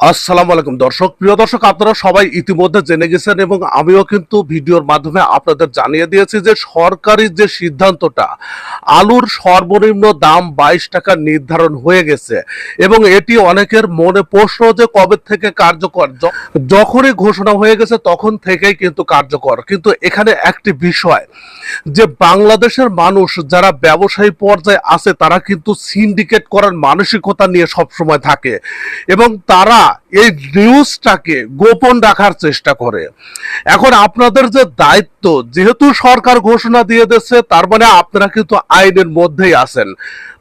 আসসালামু আলাইকুম। দর্শক, প্রিয় দর্শক, আপনারা সবাই ইতিমধ্যে জেনে গেছেন এবং আমিও কিন্তু ভিডিওর মাধ্যমে আপনাদের জানিয়ে দিয়েছি যে সরকারি যে সিদ্ধান্তটা, আলুর সর্বনিম্ন দাম বাইশ টাকা নির্ধারণ হয়ে গেছে এবং এটি অনেকের মনে প্রশ্ন যে কবে থেকে কার্যকর? যখনই ঘোষণা হয়ে গেছে তখন থেকেই কিন্তু কার্যকর। কিন্তু এখানে একটি বিষয়, যে বাংলাদেশের মানুষ যারা ব্যবসায়ী পর্যায়ে আছে তারা কিন্তু সিন্ডিকেট করার মানসিকতা নিয়ে সবসময় থাকে এবং তারা এই নিউজটাকে গোপন রাখার চেষ্টা করে। এখন আপনাদের যে দায়িত্ব, যেহেতু সরকার ঘোষণা দিয়ে দিচ্ছে তার মানে আপনারা কিন্তু আইনের মধ্যেই আছেন।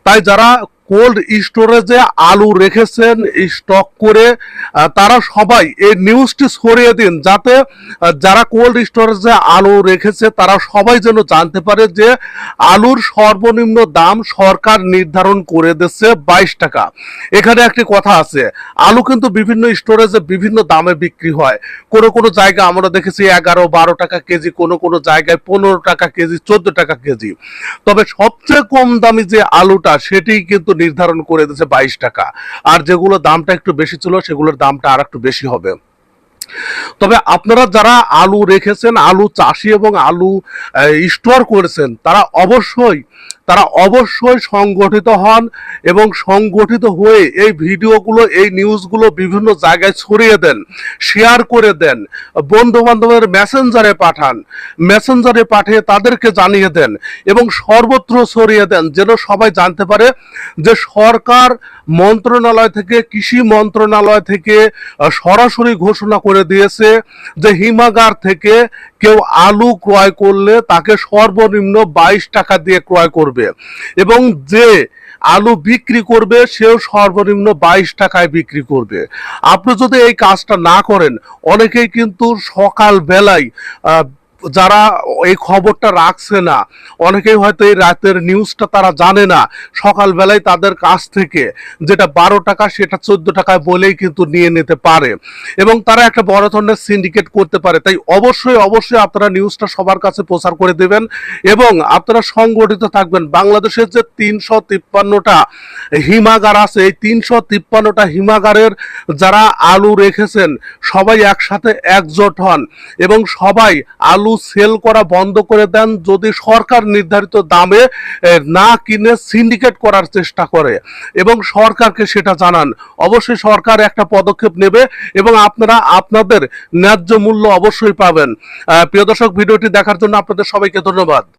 তাই যারা কোল্ড স্টোরেজে আলু রেখেছেন, স্টক করে তারা সবাই এই নিউজটি ছড়িয়ে দিন যাতে যারা কোল্ড স্টোরেজে আলু রেখেছে, তারা সবাই যেন জানতে পারে যে আলুর সর্বনিম্ন দাম সরকার নির্ধারণ করে দিচ্ছে বাইশ টাকা। এখানে একটি কথা আছে, আলু কিন্তু বিভিন্ন স্টোরেজে বিভিন্ন দামে বিক্রি হয়। কোনো কোনো জায়গা আমরা দেখেছি এগারো, বারো টাকা কেজি, কোনো কোনো জায়গায় পনেরো টাকা কেজি, চোদ্দ টাকা কেজি। তবে সবচেয়ে কম দামি যে আলুটা সেটি কিন্তু নির্ধারণ করে দিয়েছে বাইশ টাকা। আর যেগুলো দামটা একটু বেশি ছিল, সেগুলোর দামটা আর একটু বেশি হবে। তবে আপনারা যারা আলু রেখেছেন, আলু চাষি এবং আলু স্টোর করেছেন, তারা অবশ্যই তারা অবশ্যই সংগঠিত হন এবং সংগঠিত হয়ে এই ভিডিওগুলো, এই নিউজগুলো বিভিন্ন জায়গায় ছড়িয়ে দেন, শেয়ার করে দেন বন্ধু বান্ধবের মেসেঞ্জারে পাঠান, মেসেঞ্জারে পাঠিয়ে তাদেরকে জানিয়ে দেন এবং সর্বত্র ছড়িয়ে দেন যেন সবাই জানতে পারে যে সরকার মন্ত্রণালয় থেকে, কৃষি মন্ত্রণালয় থেকে সরাসরি ঘোষণা করে দিয়েছে যে হিমাগার থেকে কেউ আলু ক্রয় করলে তাকে সর্বনিম্ন বাইশ টাকা দিয়ে ক্রয় করবে। এবং যে আলু বিক্রি করবে, সেও সর্বনিম্ন বাইশ টাকায় বিক্রি করবে। আপনি যদি এই কাজটা না করেন, অনেকেই কিন্তু সকাল বেলায় যারা এই খবরটা রাখছে না, অনেকেই হয়তো এই রাতের নিউজটা তারা জানে না। সকালবেলায় তাদের কাছ থেকে যেটা বারো টাকা, সেটা চোদ্দ টাকায় বলেই কিন্তু নিয়ে নিতে পারে। এবং তারা একটা বড় ধরনের সিন্ডিকেট করতে পারে। তাই অবশ্যই অবশ্যই আপনারা নিউজটা সবার কাছে প্রচার করে দেবেন এবং আপনারা সংগঠিত থাকবেন। বাংলাদেশের যে তিনশো তিপ্পান্নটা হিমাগার আছে, এই তিনশো তিপ্পান্নটা হিমাগারের যারা আলু রেখেছেন, সবাই একসাথে একজোট হন এবং সবাই আলু সেল করা বন্ধ করে দেন যদি সরকার নির্ধারিত দামে না কিনে সিন্ডিকেট করার চেষ্টা করে এবং সরকারকে সেটা জানান। অবশ্যই সরকার একটা পদক্ষেপ নেবে এবং আপনারা আপনাদের ন্যায্য মূল্য অবশ্যই পাবেন। প্রিয় দর্শক, ভিডিওটি দেখার জন্য আপনাদের সবাইকে ধন্যবাদ।